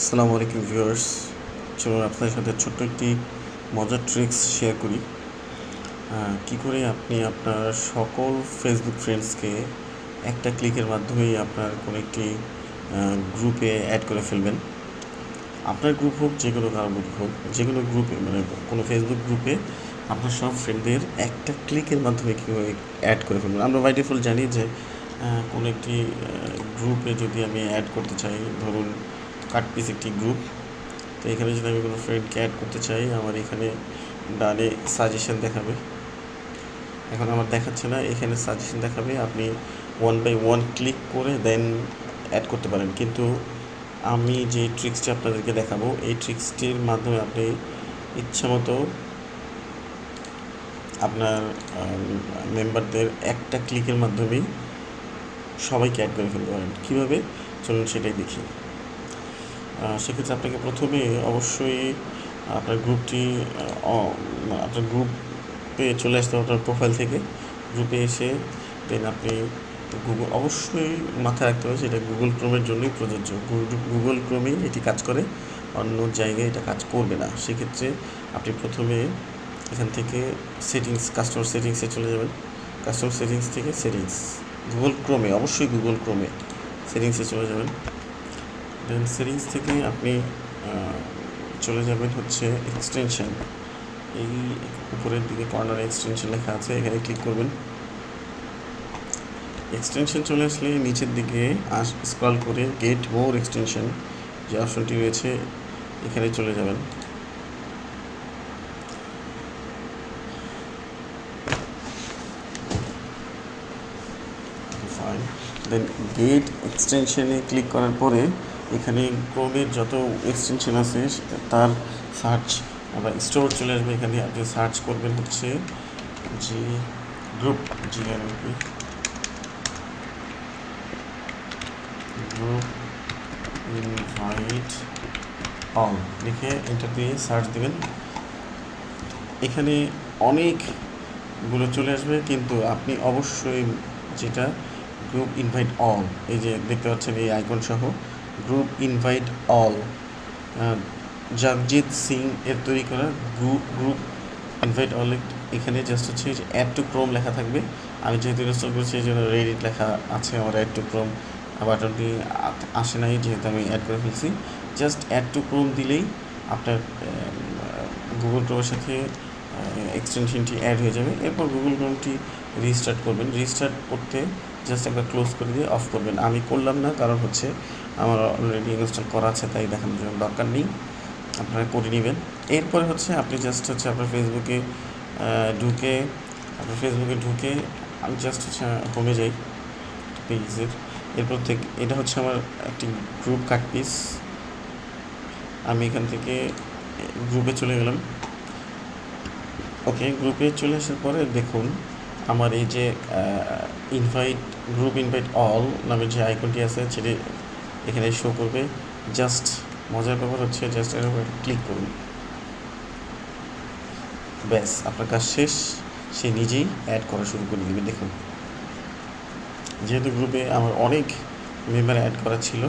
আসসালামু আলাইকুম ভিউয়ার্স। চলুন আপনাদের সাথে ছোট্ট একটি মজার ট্রিক্স শেয়ার করি। কি করে আপনি আপনার সকল ফেসবুক ফ্রেন্ডসকে একটা ক্লিকের মাধ্যমেই আপনার কোনো একটি গ্রুপে অ্যাড করে ফেলবেন। আপনার গ্রুপ হোক, যে কোনো কারও গ্রুপ হোক, যে কোনো গ্রুপে মানে কোনো ফেসবুক গ্রুপে আপনার সব ফ্রেন্ডদের একটা ক্লিকের মাধ্যমে কীভাবে অ্যাড করে ফেলবেন। আমরা বাই ডিফল্ট জানি যে কোনো একটি গ্রুপে যদি আমি অ্যাড করতে চাই, ধরুন কাটপিস একটি গ্রুপ তো এখানে যদি আমি কোনো ফ্রেন্ডকে অ্যাড করতে চাই, আমার এখানে ডানে সাজেশন দেখাবে। এখন আমার দেখাচ্ছে না, এখানে সাজেশন দেখাবে। আপনি ওয়ান বাই ওয়ান ক্লিক করে দেন অ্যাড করতে পারেন। কিন্তু আমি যে ট্রিক্সটি আপনাদেরকে দেখাবো, এই ট্রিক্সটির মাধ্যমে আপনি ইচ্ছা মতো আপনার মেম্বারদের একটা ক্লিকের মাধ্যমেই সবাইকে অ্যাড করে ফেলতে পারেন। কীভাবে? চলুন সেটাই দেখি। সেক্ষেত্রে আপনাকে প্রথমে অবশ্যই আপনার গ্রুপটি আপনার গ্রুপে চলে আসতে হবে আপনার প্রোফাইল থেকে। গ্রুপে এসে দেন আপনি গুগল অবশ্যই মাথায় রাখতে হবে সেটা গুগল ক্রোমের জন্যই প্রযোজ্য। গুগল ক্রোমেই এটি কাজ করে, অন্য জায়গায় এটা কাজ করবে না। সেক্ষেত্রে আপনি প্রথমে এখান থেকে সেটিংস কাস্টমার সেটিংসে চলে যাবেন। কাস্টমার সেটিংস থেকে সেটিংস গুগল ক্রোমে অবশ্যই গুগল ক্রোমে সেটিংসে চলে যাবেন। দেন সেটিংস থেকে আপনি চলে যাবেন হচ্ছে এক্সটেনশন এই উপরের দিকে কর্নারে এক্সটেনশন লেখা আছে, এখানে ক্লিক করবেন। এক্সটেনশন চলে আসলে নিচের দিকে আস স্ক্রল করে গেট মোর এক্সটেনশন যে অপশনটি রয়েছে, এখানে চলে যাবেন। দেন গেট এক্সটেনশনে ক্লিক করার পরে এখানে ক্রোমের যত এক্সটেনশন আছে, তার সার্চ আবার স্টোর চলে আসবে। এখানে আপনি সার্চ করবেন হচ্ছে G group G group invite all লিখে এন্টার দিয়ে সার্চ দিবেন। এখানে অনেকগুলো চলে আসবে, কিন্তু আপনি অবশ্যই যেটা গ্রুপ ইনভাইট অল এই যে দেখতে পাচ্ছেন এই আইকন সহ। Group invite all. Jagjit Singh এর তৈরি করা গ্রুপ গ্রুপ ইনভাইট অল এখানে জাস্ট হচ্ছে যে অ্যাড টু ক্রোম লেখা থাকবে। আমি যেহেতু ইনস্টল করেছি, এই জন্য রেডিট লেখা আছে আমার অ্যাড টু ক্রোম বাটনটি আসে নাই, যেহেতু আমি অ্যাড করে ফেলছি। জাস্ট অ্যাড টু ক্রোম দিলেই আপনার গুগল ক্রোমের সাথে এক্সটেনশনটি অ্যাড হয়ে যাবে। এরপর গুগল ক্রোমটি রিস্টার্ট করবেন। রিস্টার্ট করতে জাস্ট একবার ক্লোজ করে দিয়ে অফ করবেন। আমি করলাম না, কারণ হচ্ছে আমার অলরেডি ইনস্টল করা আছে, তাই দেখানোর জন্য দরকার নেই। আপনারা করে নেবেন। এরপরে হচ্ছে আপনি জাস্ট হচ্ছে আপনার ফেসবুকে ঢুকে, আপনার ফেসবুকে ঢুকে আমি জাস্ট হচ্ছে হোমে যাই পেজের এরপর থেকে এটা হচ্ছে আমার একটি গ্রুপ কাট পিস আমি এখান থেকে গ্রুপে চলে গেলাম। ওকে গ্রুপে চলে আসার পরে দেখুন, আমার এই যে ইনভাইট গ্রুপ ইনভাইট অল নামের যে আইকনটি আছে, সেটি এখানে শো করবে। জাস্ট মজার ব্যাপার হচ্ছে জাস্ট এর উপর ক্লিক করুন। ব্যাস, আপনার কাজ শেষ। সে নিজেই অ্যাড করা শুরু করে দেবে, দেখুন। যেহেতু গ্রুপে আমার অনেক মেম্বার অ্যাড করা ছিল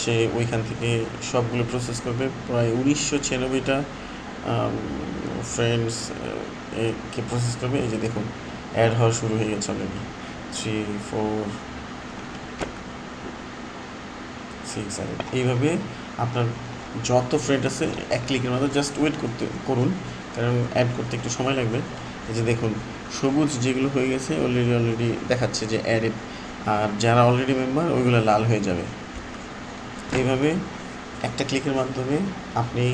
সে ওইখান থেকে সবগুলো প্রসেস করবে। প্রায় উনিশশো ছিয়ানব্বইটা ফ্রেন্ডস কে প্রসেস করবে। এই যে দেখুন অ্যাড হওয়া শুরু হয়ে গেছে already three four six seven এইভাবে আপনার যত ফ্রেন্ড আছে, এক ক্লিকের মতো জাস্ট ওয়েট করতে, করুন। কারণ অ্যাড করতে একটু সময় লাগবে। এই যে দেখুন, সবুজ যেগুলো হয়ে গেছে অলরেডি অলরেডি দেখাচ্ছে যে অ্যাডেড আর যারা অলরেডি মেম্বার ওইগুলো লাল হয়ে যাবে। এইভাবে একটা ক্লিকের মাধ্যমে আপনি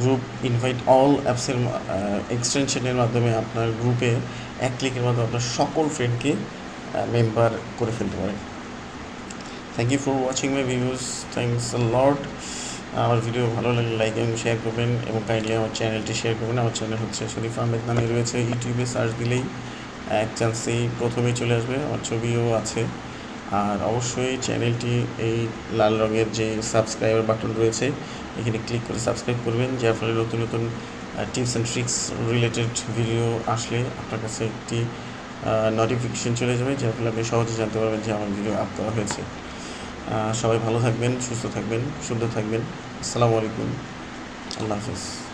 গ্রুপ ইনভাইট অল অ্যাপসের এক্সটেনশনের মাধ্যমে আপনার গ্রুপে এক ক্লিকের মাধ্যমে আপনার সকল ফ্রেন্ডকে মেম্বার করে ফেলতে পারেন। Thank you for watching my videos thanks a lot আমার ভিডিও ভালো লাগলে লাইক এবং শেয়ার করবেন এবং কাইন্ডলি আমার চ্যানেলটি শেয়ার করবেন। আমার চ্যানেল হচ্ছে শরীফ আহমেদ নামে রয়েছে। ইউটিউবে সার্চ দিলেই এক চান্সেই প্রথমেই চলে আসবে। আমার ছবিও আছে। আর অবশ্যই চ্যানেলটি এই লাল রঙের যে সাবস্ক্রাইবার বাটন রয়েছে, এখানে ক্লিক করে সাবস্ক্রাইব করবেন। যার ফলে নতুন নতুন tips and tricks related video আসলে আপনার কাছে একটি নোটিফিকেশন চলে যাবে। যার ফলে আপনি সহজে জানতে পারবেন যে আমার ভিডিও আপ করা হয়েছে। সবাই ভালো থাকবেন সুস্থ থাকবেন শুদ্ধ থাকবেন। আসসালামু আলাইকুম। আল্লাহ হাফিজ।